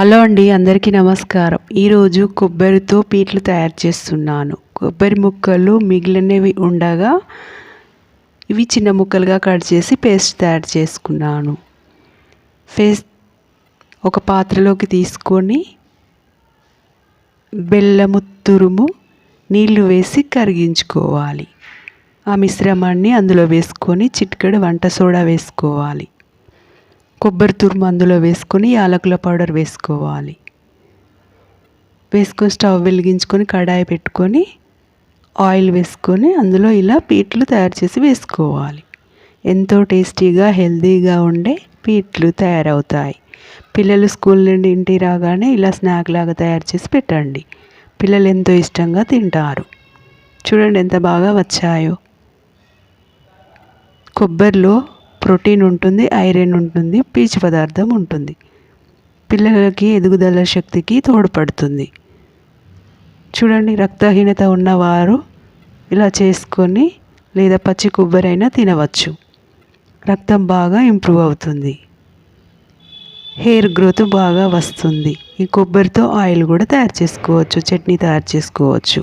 Hello అండి అందరికీ నమస్కారం. ఈరోజు కొబ్బరితో పీట్లు తయారు చేస్తున్నాను. కొబ్బరి ముక్కలు మిగిలినవి ఉండగా ఇవి చిన్న ముక్కలుగా కట్ చేసి పేస్ట్ తయారు చేసుకున్నాను. పేస్ట్ ఒక పాత్రలోకి తీసుకొని బెల్లము తురుము నీళ్ళు వేసి కరిగించుకోవాలి. ఆ మిశ్రమాన్ని అందులో వేసుకొని చిటికెడు వంట సోడా వేసుకోవాలి. కొబ్బరి తురుము అందులో వేసుకొని యాలకుల పౌడర్ వేసుకోవాలి. వేసుకొని స్టవ్ వెలిగించుకొని కడాయి పెట్టుకొని ఆయిల్ వేసుకొని అందులో ఇలా పీట్లు తయారు చేసి వేసుకోవాలి. ఎంతో టేస్టీగా హెల్తీగా ఉండే పీట్లు తయారవుతాయి. పిల్లలు స్కూల్ నుండి ఇంటి రాగానే ఇలా స్నాక్ లాగా తయారు చేసి పెట్టండి. పిల్లలు ఎంతో ఇష్టంగా తింటారు. చూడండి ఎంత బాగా వచ్చాయో. కొబ్బరిలో ప్రోటీన్ ఉంటుంది ఐరన్ ఉంటుంది పీచు పదార్థం ఉంటుంది. పిల్లలకి ఎదుగుదల శక్తికి తోడ్పడుతుంది. చూడండి రక్తహీనత ఉన్నవారు ఇలా చేసుకొని లేదా పచ్చి కొబ్బరి అయినా తినవచ్చు. రక్తం బాగా ఇంప్రూవ్ అవుతుంది. హెయిర్ గ్రోత్ బాగా వస్తుంది. ఈ కొబ్బరితో ఆయిల్ కూడా తయారు చేసుకోవచ్చు చట్నీ తయారు చేసుకోవచ్చు.